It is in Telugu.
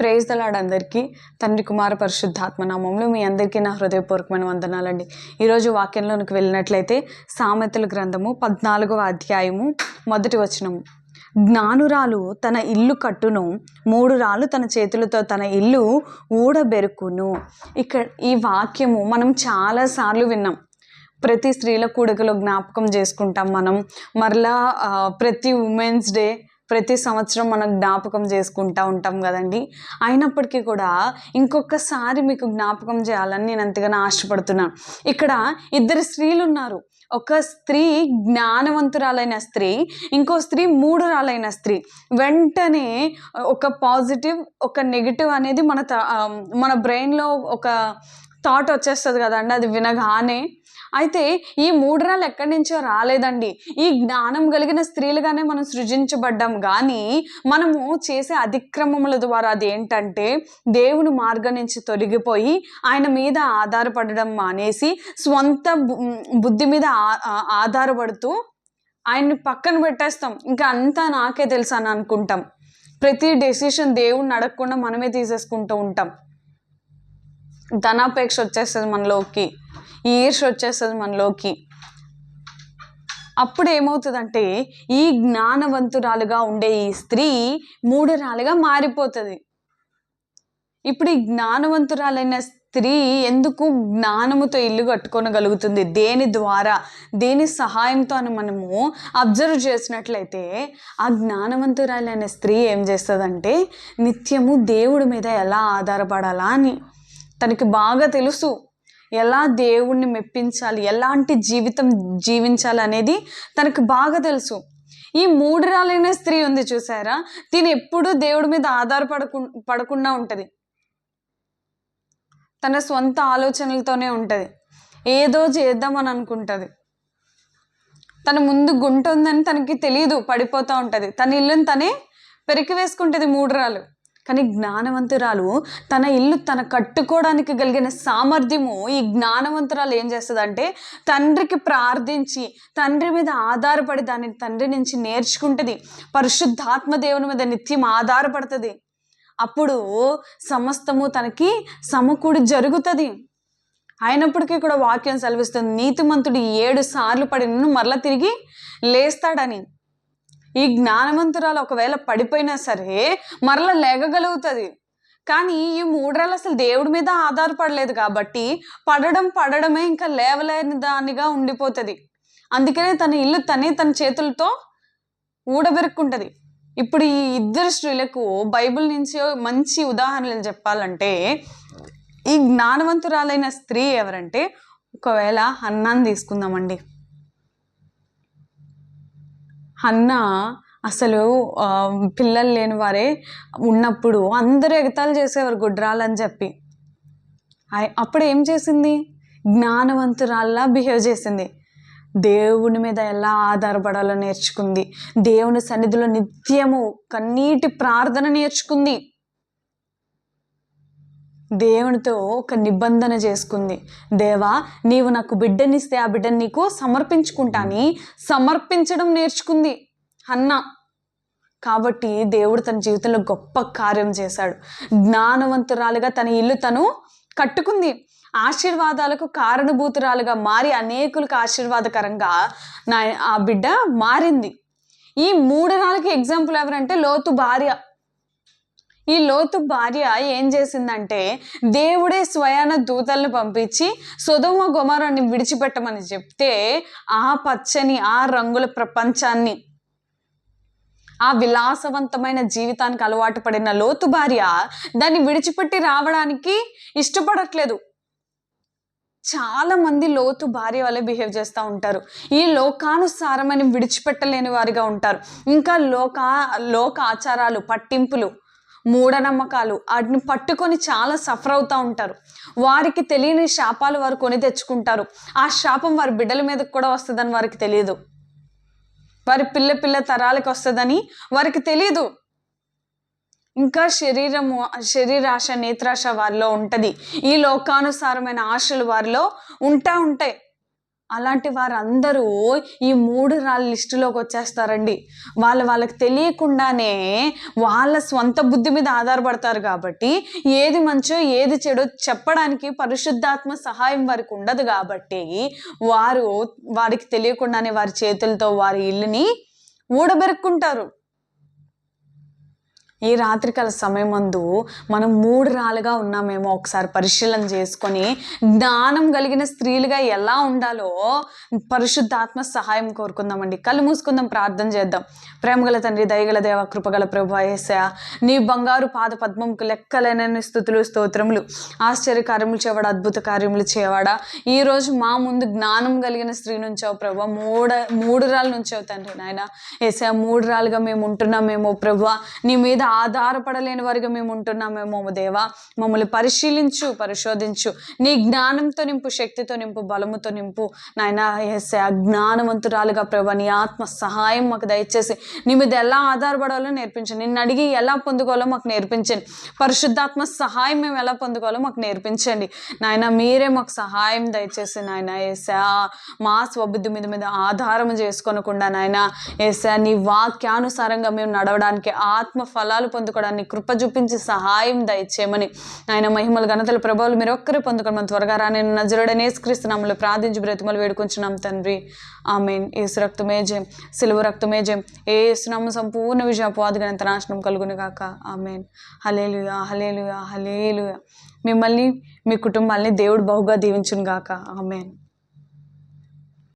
ప్రేజ్ దలాడ్ అందరికీ. తండ్రి కుమార పరిశుద్ధాత్మ నామంలో మీ అందరికీ నా హృదయపూర్వకమైన వందనాలండి. ఈరోజు వాక్యంలోనికి వెళ్ళినట్లయితే సామెతల గ్రంథము పద్నాలుగవ అధ్యాయము మొదటి వచనము. జ్ఞానురాలు తన ఇల్లు కట్టును మూడు రాళ్ళు తన చేతులతో తన ఇల్లు ఊడబెరుకును. ఇక్కడ ఈ వాక్యము మనం చాలాసార్లు విన్నాం. ప్రతి స్త్రీల కూడకలో జ్ఞాపకం చేసుకుంటాం మనం. మరలా ప్రతి ఉమెన్స్ డే ప్రతి సంవత్సరం మనం జ్ఞాపకం చేసుకుంటా ఉంటాం కదండి. అయినప్పటికీ కూడా ఇంకొకసారి మీకు జ్ఞాపకం చేయాలని నేను అంతగానో ఆశపడుతున్నాను ఇక్కడ ఇద్దరు స్త్రీలు ఉన్నారు. ఒక స్త్రీ జ్ఞానవంతురాలైన స్త్రీ ఇంకో స్త్రీ మూడురాలైన స్త్రీ. వెంటనే ఒక పాజిటివ్ ఒక నెగిటివ్ అనేది మన మన బ్రెయిన్లో ఒక థాట్ వచ్చేస్తుంది కదండి. అది వినగానే అయితే ఈ మూడురాలు ఎక్కడి నుంచో రాలేదండి. ఈ జ్ఞానం కలిగిన స్త్రీలుగానే మనం సృజించబడ్డాం. కానీ మనము చేసే అతిక్రమముల ద్వారా అది ఏంటంటే దేవుని మార్గం నుంచి తొలగిపోయి ఆయన మీద ఆధారపడడం మానేసి సొంత బుద్ధి మీద ఆధారపడుతూ ఆయన్ని పక్కన పెట్టేస్తాం. ఇంకా అంతా నాకే తెలుసు అని అనుకుంటాం. ప్రతి డెసిషన్ దేవుణ్ణి అడగకుండా మనమే తీసేసుకుంటూ ఉంటాం. ధనాపేక్ష వచ్చేస్తుంది మనలోకి. ఈర్ష వచ్చేస్తుంది మనలోకి. అప్పుడు ఏమవుతుందంటే ఈ జ్ఞానవంతురాలుగా ఉండే ఈ స్త్రీ మూఢరాలుగా మారిపోతుంది. ఇప్పుడు ఈ జ్ఞానవంతురాలైన స్త్రీ ఎందుకు జ్ఞానముతో ఇల్లు కట్టుకోనగలుగుతుంది? దేని ద్వారా? దేని సహాయంతో అని మనము అబ్జర్వ్ చేసినట్లయితే ఆ జ్ఞానవంతురాలైన స్త్రీ ఏం చేస్తుందంటే నిత్యము దేవుడి మీద ఎలా ఆధారపడాలా అని తనకి బాగా తెలుసు. ఎలా దేవుణ్ణి మెప్పించాలి ఎలాంటి జీవితం జీవించాలి అనేది తనకు బాగా తెలుసు. ఈ మూడురాలైన స్త్రీ ఉంది చూసారా? తిని ఎప్పుడూ దేవుడి మీద ఆధారపడకు పడకుండా ఉంటుంది. తన సొంత ఆలోచనలతోనే ఉంటుంది. ఏదో చేద్దామని అనుకుంటుంది. తన ముందు గుంట ఉందని తనకి తెలియదు పడిపోతూ ఉంటుంది. తన ఇల్లుని తనే పెరికి వేసుకుంటుంది మూడురాలు. కానీ జ్ఞానవంతురాలు తన ఇల్లు తన కట్టుకోవడానికి కలిగిన సామర్థ్యము ఈ జ్ఞానవంతురాలు ఏం చేస్తుందంటే తండ్రికి ప్రార్థించి తండ్రి మీద ఆధారపడి దాన్ని తండ్రి నుంచి నేర్చుకుంటుంది. పరిశుద్ధాత్మ దేవుని మీద నిత్యం ఆధారపడుతుంది. అప్పుడు సమస్తము తనకి సమకూడి జరుగుతుంది. అయినప్పటికీ కూడా వాక్యం సెలవిస్తుంది నీతిమంతుడు ఏడు సార్లు పడినను మరలా తిరిగి లేస్తాడని. ఈ జ్ఞానవంతురాలు ఒకవేళ పడిపోయినా సరే మరలా లేగగలుగుతుంది. కానీ ఈ మూడ్రాలు అసలు దేవుడి మీద ఆధారపడలేదు కాబట్టి పడడం పడడమే ఇంకా లేవలేని దానిగా ఉండిపోతుంది. అందుకనే తన ఇల్లు తనే తన చేతులతో ఊడబెరుక్కుంటుంది. ఇప్పుడు ఈ ఇద్దరు స్త్రీలకు బైబిల్ నుంచి మంచి ఉదాహరణలు చెప్పాలంటే ఈ జ్ఞానవంతురాలైన స్త్రీ ఎవరంటే ఒకవేళ అన్నాన్ని తీసుకుందామండి. హన్న అసలు పిల్లలు లేని వారే ఉన్నప్పుడు అందరూ ఎగతాళి చేసేవారు గుడ్రాలని చెప్పి. అప్పుడు ఏం చేసింది? జ్ఞానవంతురాల్లా బిహేవ్ చేసింది. దేవుని మీద ఎలా ఆధారపడాలో నేర్చుకుంది. దేవుని సన్నిధిలో నిత్యము కన్నీటి ప్రార్థన నేర్చుకుంది. దేవునితో ఒక నిబంధన చేసుకుంది. దేవా నీవు నాకు బిడ్డనిస్తే ఆ బిడ్డని నీకు సమర్పించుకుంటాని సమర్పించడం నేర్చుకుంది అన్న. కాబట్టి దేవుడు తన జీవితంలో గొప్ప కార్యం చేశాడు. జ్ఞానవంతురాలుగా తన ఇల్లు తను కట్టుకుంది. ఆశీర్వాదాలకు కారణభూతురాలుగా మారి అనేకులకు ఆశీర్వాదకరంగా నా ఆ బిడ్డ మారింది. ఈ మూడు నాలుగు ఎగ్జాంపుల్ ఎవరంటే లోతు భార్య. ఈ లోతు భార్య ఏం చేసిందంటే దేవుడే స్వయాన దూతలను పంపించి సుధమ గుమరాన్ని విడిచిపెట్టమని చెప్తే ఆ పచ్చని ఆ రంగుల ప్రపంచాన్ని ఆ విలాసవంతమైన జీవితానికి అలవాటు పడిన లోతు భార్య దాన్ని విడిచిపెట్టి రావడానికి ఇష్టపడట్లేదు. చాలా మంది లోతు భార్య వల్లే బిహేవ్ చేస్తూ ఉంటారు. ఈ లోకానుసారమని విడిచిపెట్టలేని వారిగా ఉంటారు. ఇంకా లోక లోక ఆచారాలు పట్టింపులు మూఢనమ్మకాలు. వాటిని పట్టుకొని చాలా సఫర్ అవుతూ ఉంటారు. వారికి తెలియని శాపాలు వారు కొని తెచ్చుకుంటారు. ఆ శాపం వారి బిడ్డల మీదకి కూడా వస్తుందని వారికి తెలియదు. వారి పిల్ల పిల్ల తరాలకు వస్తుందని వారికి తెలియదు. ఇంకా శరీరము శరీరాశ నేత్రాశ వారిలో ఉంటుంది. ఈ లోకానుసారమైన ఆశలు వారిలో ఉంటా ఉంటాయి. అలాంటి వారందరూ ఈ మూడు రాళ్ళ లిస్టులోకి వచ్చేస్తారండి. వాళ్ళ వాళ్ళకి తెలియకుండానే వాళ్ళ సొంత బుద్ధి మీద ఆధారపడతారు కాబట్టి ఏది మంచో ఏది చెడో చెప్పడానికి పరిశుద్ధాత్మ సహాయం వారికి ఉండదు కాబట్టి వారు వారికి తెలియకుండానే వారి చేతులతో వారి ఇల్లుని ఊడబెరుక్కుంటారు. ఈ రాత్రికాల సమయం అందు మనం మూడు రాలుగా ఉన్నామేమో ఒకసారి పరిశీలన చేసుకొని జ్ఞానం కలిగిన స్త్రీలుగా ఎలా ఉండాలో పరిశుద్ధాత్మ సహాయం కోరుకుందామండి. కళ్ళు మూసుకుందాం ప్రార్థన చేద్దాం. ప్రేమగల తండ్రి దయగల దేవ కృపగల ప్రభు ఏసయ నీ బంగారు పాద పద్మంకు లెక్కలేనని స్థుతులు స్తోత్రములు ఆశ్చర్య కార్యములు చేయవాడు అద్భుత కార్యములు చేయవాడా? ఈరోజు మా ముందు జ్ఞానం కలిగిన స్త్రీ నుంచావు ప్రభు. మూడ మూడు రాళ్ళ నుంచావు తండ్రి నాయన. ఏసయ మూడు రాళ్ళుగా మేము ఉంటున్నామేమో ప్రభు. నీ మీద ఆధారపడలేని వారిగా మేము ఉంటున్నామేమో దేవా. మమ్మల్ని పరిశీలించు పరిశోధించు. నీ జ్ఞానంతో నింపు శక్తితో నింపు బలముతో నింపు. నాయన ఏసే జ్ఞానవంతురాలుగా ప్రభా నీ ఆత్మ సహాయం మాకు దయచేసి. నీ మీద ఎలా ఆధారపడాలో నేర్పించండి నిన్ను అడిగి ఎలా పొందుకోవాలో మాకు నేర్పించండి. పరిశుద్ధాత్మ సహాయం మేము ఎలా పొందుకోవాలో మాకు నేర్పించండి. నాయన మీరే మాకు సహాయం దయచేసి నాయన ఏసా మా స్వబుద్ధి మీద మీద ఆధారం చేసుకోనకుండా నాయన ఏసా నీ వాక్యానుసారంగా మేము నడవడానికి ఆత్మ ఫలాలు పొందుకోవడానికి కృప చూపించి సహాయం దయచేయమని. ఆయన మహిమలు ఘనతలు ప్రభావాలు మీరు ఒక్కరే మనం త్వరగా రాని నజరుడనే స్క్రీస్తున్నాములు ప్రార్థించి బ్రతిమలు వేడుకొంచున్నాం తండ్రి. ఆమెన్. ఏసు రక్తమే జయం. సిలువ రక్తమే జయం. ఏ ఏసునామ సంపూర్ణ విజయ అపవాది నాశనం కలుగును గాక. ఆమెన్. హలేలుయా హలేలుయా హలేలుయా మిమ్మల్ని మీ కుటుంబాల్ని దేవుడు బహుగా దీవించును గాక. ఆమెన్.